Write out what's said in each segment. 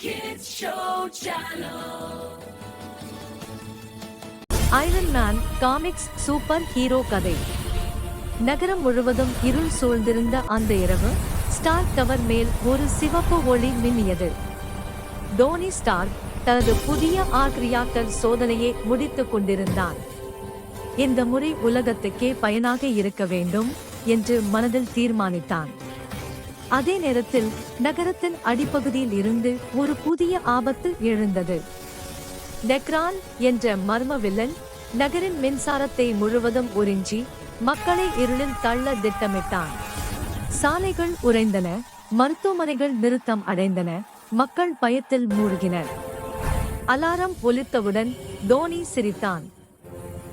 Kids Show Channel. Iron man comics super hero கதை நகரம் முழுவதும் இருள் சூழ்ந்திருந்த அந்த இரவு ஸ்டார் டவர் மேல் ஒரு சிவப்பு ஒளி மின்னியது. டோனி ஸ்டார் தனது புதிய ஆர்க் ரியாக்டர் சோதனையை முடித்துக் கொண்டிருந்தான். இந்த முறை உலகத்துக்கே பயனாக இருக்க வேண்டும் என்று மனதில் தீர்மானித்தான். அதே நேரத்தில் நகரத்தின் அடிப்பகுதியில் இருந்து ஒரு புதிய ஆபத்து எழுந்தது. நெக்ரான் என்ற மர்ம வில்லன் நகரின் மின்சாரத்தை முழுவதும் உறிஞ்சி மக்களை இருளில் தள்ள திட்டமிட்டான். சாலைகள் உறைந்தன மருத்துவமனைகள் நிறுத்தம் அடைந்தன மக்கள் பயத்தில் மூழ்கினர். அலாரம் ஒலித்தவுடன் தோனி சிரித்தான்.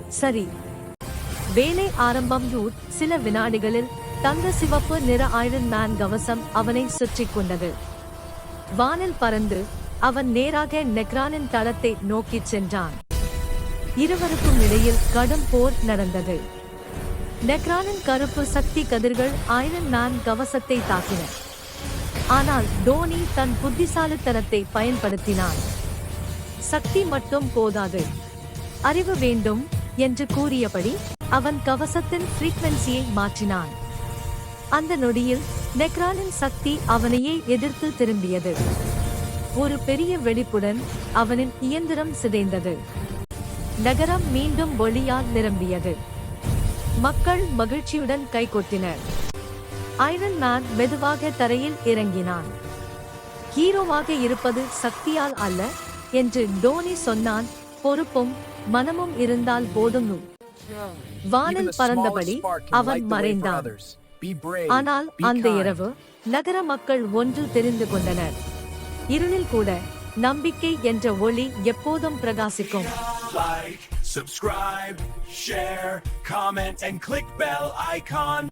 சரி வேலை ஆரம்பம் ரூட் சில வினாடிகளில் தங்க சிவப்பு நிற ஐரன் மேன் கவசம் அவனை சுற்றிக் கொண்டது. வானில் பறந்து அவன் நேராக நெக்ரானின் தளத்தை நோக்கிச் சென்றான். இருவருக்கும் இடையில் கடும் போர் நடந்தது. நெக்ரானின் கருப்பு சக்தி கதிர்கள் ஐரன் மேன் கவசத்தை தாக்கின. ஆனால் டோனி தன் புத்திசாலித்தனத்தை பயன்படுத்தினான். சக்தி மட்டும் போதாது. அறிவு வேண்டும் என்று கூறியபடி அவன் கவசத்தின் ஃப்ரீக்வன்சியை மாற்றினான். அந்த நொடியில் நெக்ரானின் சக்தி அவனையே எதிர்த்து திரும்பியது. ஒரு பெரிய வெடிப்புடன் அவனின் இயந்திரம் சிதைந்தது. நகரம் மீண்டும் ஒளியால் நிரம்பியது. மக்கள் மகிழ்ச்சியுடன் கைகொட்டினர் ஐரன் மேன் மெதுவாக தரையில் இறங்கினான். ஹீரோவாக இருப்பது சக்தியால் அல்ல என்று டோனி சொன்னான். பொறுப்பும் மனமும் இருந்தால் போதும். வானில் பறந்தபடி அவன் மறைந்தான். ஆனால் be அந்த. இரவு நகர மக்கள் ஒன்று தெரிந்து கொண்டனர் இருளில் கூட நம்பிக்கை என்ற ஒளி எப்போதும் பிரகாசிக்கும் Like, subscribe, share, comment, and click bell icon.